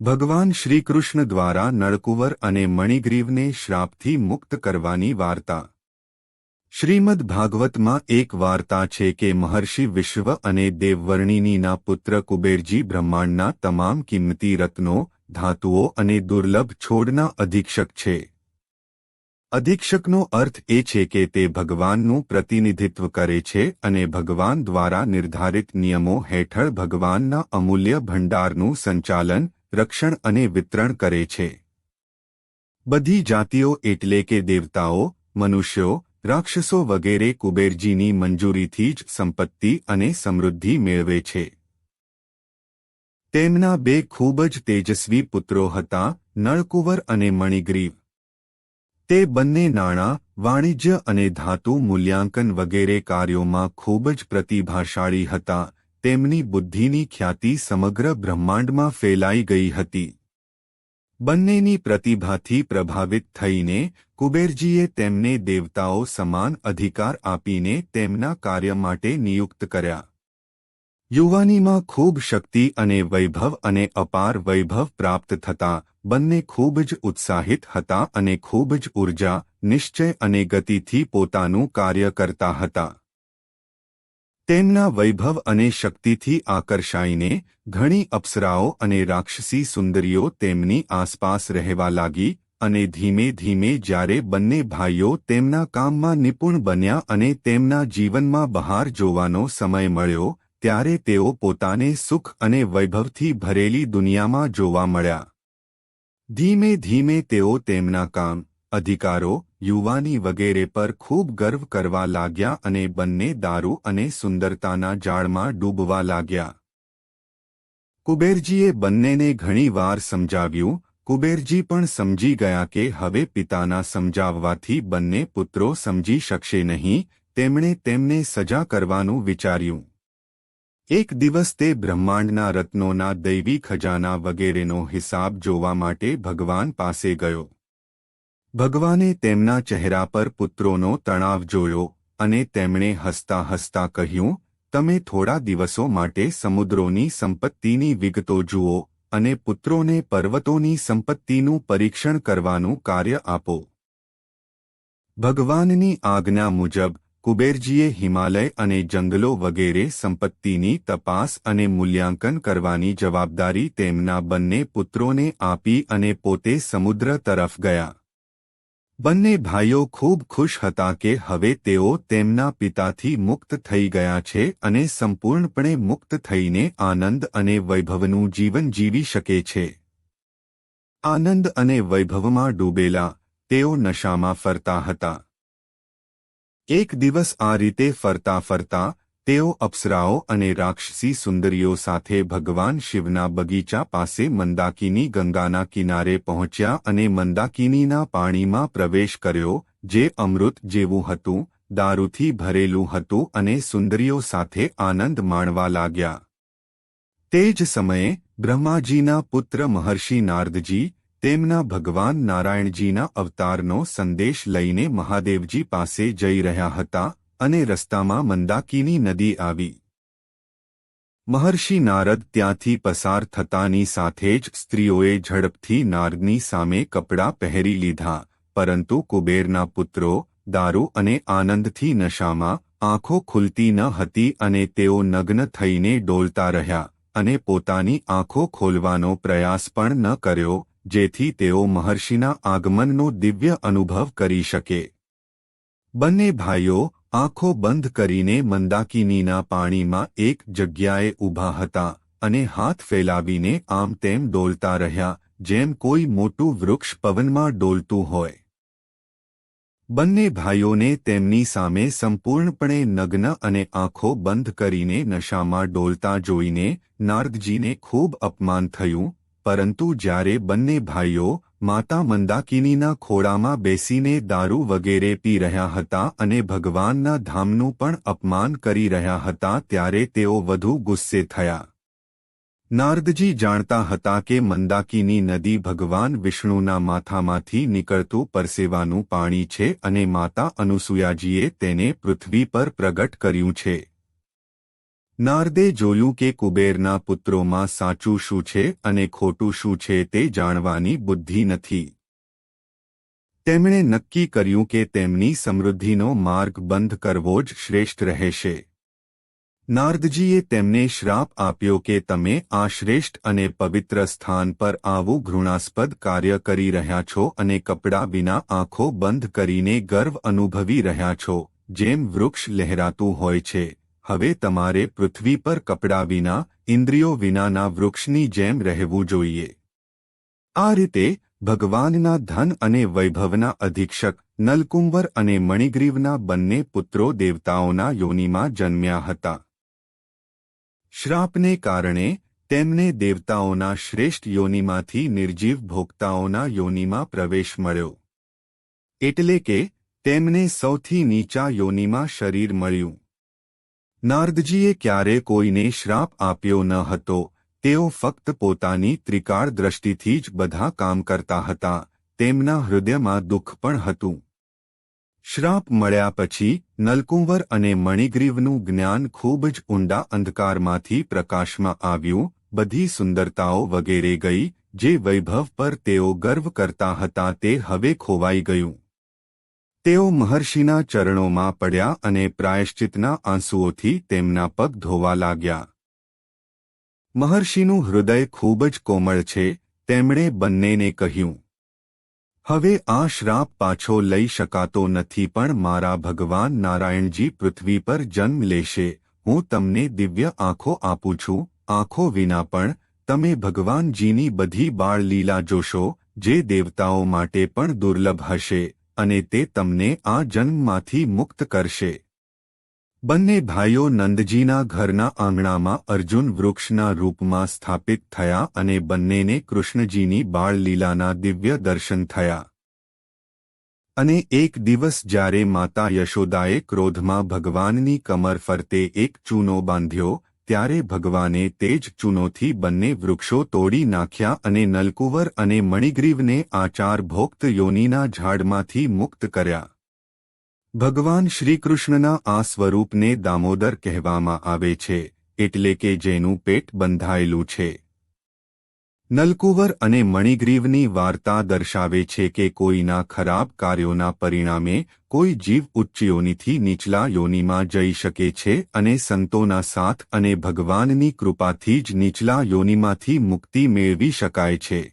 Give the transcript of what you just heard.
ભગવાન શ્રીકૃષ્ણ દ્વારા નળકુંવર અને મણિગ્રીવને શ્રાપથી મુક્ત કરવાની વાર્તા. શ્રીમદ ભાગવતમાં એક વાર્તા છે કે મહર્ષિ વિશ્વ અને દેવવર્ણિનીના પુત્ર કુબેરજી બ્રહ્માંડના તમામ કિંમતી રત્નો, ધાતુઓ અને દુર્લભ છોડના અધિક્ષક છે. અધિક્ષકનો અર્થ એ છે કે તે ભગવાનનું પ્રતિનિધિત્વ કરે છે અને ભગવાન દ્વારા નિર્ધારિત નિયમો હેઠળ ભગવાનના અમૂલ્ય ભંડારનું સંચાલન રક્ષણ અને વિતરણ કરે છે. બધી જાતિઓ એટલે કે દેવતાઓ, મનુષ્યો, રાક્ષસો વગેરે કુબેરજીની મંજૂરીથી જ સંપત્તિ અને સમૃદ્ધિ મેળવે છે. તેમના બે ખૂબ જ તેજસ્વી પુત્રો હતા, નળકુંવર અને મણિગ્રીવ. તે બંને નાણાં, વાણિજ્ય અને ધાતુ મૂલ્યાંકન વગેરે કાર્યોમાં ખૂબ જ પ્રતિભાશાળી હતા. તેમની બુદ્ધિની ખ્યાતિ સમગ્ર બ્રહ્માંડમાં ફેલાઈ ગઈ હતી. બંનેની પ્રતિભાથી પ્રભાવિત થઈને કુબેરજીએ તેમને દેવતાઓ સમાન અધિકાર આપીને તેમના કાર્ય માટે નિયુક્ત કર્યા. યુવાનીમાં ખૂબ શક્તિ અને વૈભવ અને અપાર વૈભવ પ્રાપ્ત થતા, બંને ખૂબ જ ઉત્સાહિત હતા અને ખૂબ જ ઊર્જા નિશ્ચય અને ગતિથી પોતાનું કાર્ય કરતા હતા. તેમના વૈભવ અને શક્તિથી આકર્ષાઈને ઘણી અપ્સરાઓ અને રાક્ષસી સુંદરીઓ તેમની આસપાસ રહેવા લાગી અને ધીમે ધીમે જ્યારે બંને ભાઈઓ તેમના કામમાં નિપુણ બન્યા અને તેમના જીવનમાં બહાર જોવાનો સમય મળ્યો, ત્યારે તેઓ પોતાને સુખ અને વૈભવથી ભરેલી દુનિયામાં જોવા મળ્યા. ધીમે ધીમે તેઓ તેમના કામ, અધિકારો યુવાની વગેરે પર ખૂબ ગર્વ કરવા લાગ્યા અને બંને દારૂ અને સુંદરતાના જાળમાં ડૂબવા લાગ્યા. કુબેરજીએ બંનેને ઘણીવાર સમજાવ્યું, કુબેરજી પણ સમજી ગયા કે હવે પિતાના સમજાવવાથી બંને પુત્રો સમજી શકશે નહીં, તેમણે તેમને સજા કરવાનું વિચાર્યું. એક દિવસ તે બ્રહ્માંડના રત્નોના દૈવી ખજાના વગેરેનો હિસાબ જોવા માટે ભગવાન પાસે ગયો. ભગવાને તેમના ચહેરા પર પુત્રોનો તણાવ જોયો અને તેમણે હસતા હસતા કહ્યું, તમે થોડા દિવસો માટે સમુદ્રોની સંપત્તિની વિગતો જુઓ અને પુત્રોને પર્વતોની સંપત્તિનું પરીક્ષણ કરવાનું કાર્ય આપો. ભગવાનની આજ્ઞા મુજબ, કુબેરજીએ હિમાલય અને જંગલો વગેરે સંપત્તિની તપાસ અને મૂલ્યાંકન કરવાની જવાબદારી તેમના બંને પુત્રોને આપી અને પોતે સમુદ્ર તરફ ગયા. બંને ભાઈઓ ખૂબ ખુશ હતા કે હવે તેઓ તેમના પિતાથી મુક્ત થઈ ગયા છે અને સંપૂર્ણપણે મુક્ત થઈને આનંદ અને વૈભવનું જીવન જીવી શકે છે. આનંદ અને વૈભવમાં ડૂબેલા, તેઓ નશામાં ફરતા હતા. એક દિવસ આ રીતે ફરતા ફરતા તેઓ અપ્સરાઓ અને રાક્ષસી સુંદરીઓ સાથે ભગવાન શિવના બગીચા પાસે મંદાકિની ગંગાના કિનારે પહોંચ્યા અને મંદાકિનીના પાણીમાં પ્રવેશ કર્યો, જે અમૃત જેવું હતું, દારૂથી ભરેલું હતું અને સુંદરીઓ સાથે આનંદ માણવા લાગ્યા. તે જ સમયે, બ્રહ્માજીના પુત્ર મહર્ષિ નારદજી, તેમના ભગવાન નારાયણજીના અવતારનો સંદેશ લઈને મહાદેવજી પાસે જઈ રહ્યા હતા અને રસ્તામાં મંદાકીની નદી આવી. મહર્ષિ નારદ ત્યાંથી પસાર થતાની સાથે જ સ્ત્રીઓએ ઝડપથી નારદની સામે કપડાં પહેરી લીધા, પરંતુ કુબેરના પુત્રો, દારૂ અને આનંદથી નશામાં આંખો ખુલતી ન હતી અને તેઓ નગ્ન થઈને ડોલતા રહ્યા અને પોતાની આંખો ખોલવાનો પ્રયાસ પણ ન કર્યો, જેથી તેઓ મહર્ષિના આગમનનો દિવ્ય અનુભવ કરી શકે. બંને ભાઈઓ આંખો બંધ કરીને મંદાકિનીના પાણીમાં એક જગ્યાએ ઊભા હતા અને હાથ ફેલાવીને આમ તેમ ડોલતા રહ્યા, જેમ કોઈ મોટું વૃક્ષ પવનમાં ડોલતું હોય. બંને ભાઈઓને તેમની સામે સંપૂર્ણપણે નગ્ન અને આંખો બંધ કરીને નશામાં ડોલતા જોઈને નારદજીને ખૂબ અપમાન થયું પરંતુ જ્યારે બંને ભાઈઓ માતા મંદાકિનીના ખોળામાં બેસીને દારૂ વગેરે પી રહ્યા હતા અને ભગવાનના ધામનું પણ અપમાન કરી રહ્યા હતા ત્યારે તેઓ વધુ ગુસ્સે થયા. નારદજી જાણતા હતા કે મંદાકીની નદી ભગવાન વિષ્ણુના માથામાંથી નીકળતું પરસેવાનું પાણી છે અને માતા અનુસૂયાજીએ તેને પૃથ્વી પર પ્રગટ કર્યું છે. નારદે જોયું કે કુબેરના પુત્રોમાં સાચું શું છે અને ખોટું શું છે તે જાણવાની બુદ્ધિ નથી. તેમણે નક્કી કર્યું કે તેમની સમૃદ્ધિનો માર્ગ બંધ કરવો જ શ્રેષ્ઠ રહેશે. નારદજીએ તેમને શ્રાપ આપ્યો કે તમે આ શ્રેષ્ઠ અને પવિત્ર સ્થાન પર આવું ઘૃણાસ્પદ કાર્ય કરી રહ્યા છો અને કપડાં વિના આંખો બંધ કરીને ગર્વ અનુભવી રહ્યા છો, જેમ વૃક્ષ લહેરાતું હોય છે. હવે તમારે પૃથ્વી પર કપડા વિના, ઇન્દ્રિયો વિનાના વૃક્ષની જેમ રહેવું જોઈએ. આ રીતે, ભગવાનના ધન અને વૈભવના અધિક્ષક, નલકુંવર અને મણિગ્રીવના બંને પુત્રો દેવતાઓના યોનિમાં જન્મ્યા હતા. શ્રાપને કારણે, તેમને દેવતાઓના શ્રેષ્ઠ યોનિમાંથી નિર્જીવ ભોક્તાઓના યોનિમાં પ્રવેશ મળ્યો. એટલે કે, તેમને સૌથી નીચા યોનિમાં શરીર મળ્યું. નારદજીએ ક્યારે કોઈને શ્રાપ આપ્યો ન હતો, તેઓ ફક્ત પોતાની ત્રિકાળ દ્રષ્ટિથી જ બધા કામ કરતા હતા, તેમના હૃદયમાં દુઃખ પણ હતું. શ્રાપ મળ્યા પછી નલકુંવર અને મણિગ્રીવનું જ્ઞાન ખૂબ જ ઊંડા અંધકારમાંથી પ્રકાશમાં આવ્યું, બધી સુંદરતાઓ વગેરે ગઈ, જે વૈભવ પર તેઓ ગર્વ કરતા હતા તે હવે ખોવાઈ ગયું. તેઓ મહર્ષિના ચરણોમાં પડ્યા અને પ્રાયશ્ચિતના આંસુઓથી તેમના પગ ધોવા લાગ્યા. મહર્ષિનું હૃદય ખૂબ જ કોમળ છે, તેમણે બંનેને કહ્યું. હવે આ શ્રાપ પાછો લઈ શકાતો નથી પણ મારા ભગવાન નારાયણજી પૃથ્વી પર જન્મ લેશે, હું તમને દિવ્ય આંખો આપું છું, આંખો વિના પણ તમે ભગવાનજીની બધી બાળલીલા જોશો, જે દેવતાઓ માટે પણ દુર્લભ હશે. અને તે તમને આ જન્મમાંથી મુક્ત કરશે. બંને ભાઈઓ નંદજીના ઘરના આંગણામાં અર્જુન વૃક્ષના રૂપમાં સ્થાપિત થયા અને બંનેને કૃષ્ણજીની બાળલીલાના દિવ્ય દર્શન થયા. અને એક દિવસ જ્યારે માતા યશોદાએ ક્રોધમાં ભગવાનની કમર ફરતે એક ચૂનો બાંધ્યો ત્યારે ભગવાને તે જ ચૂનોથી બંને વૃક્ષો તોડી નાખ્યા અને નલકુવર અને મણિગ્રીવને આચાર ભોક્ત યોનીના ઝાડમાંથી મુક્ત કર્યા. ભગવાન શ્રીકૃષ્ણના આ સ્વરૂપને દામોદર કહેવામાં આવે છે, એટલે કે જેનું પેટ બંધાયેલું છે. નલકુંવર અને મણિગ્રીવની વાર્તા દર્શાવે છે કે કોઈના ખરાબ કાર્યોના પરિણામે કોઈ જીવ ઉચ્ચ યોનિથી નીચલા યોનિમાં જઈ શકે છે અને સંતોના સાથ અને ભગવાનની કૃપાથી જ નીચલા યોનિમાંથી મુક્તિ મેળવી શકાય છે.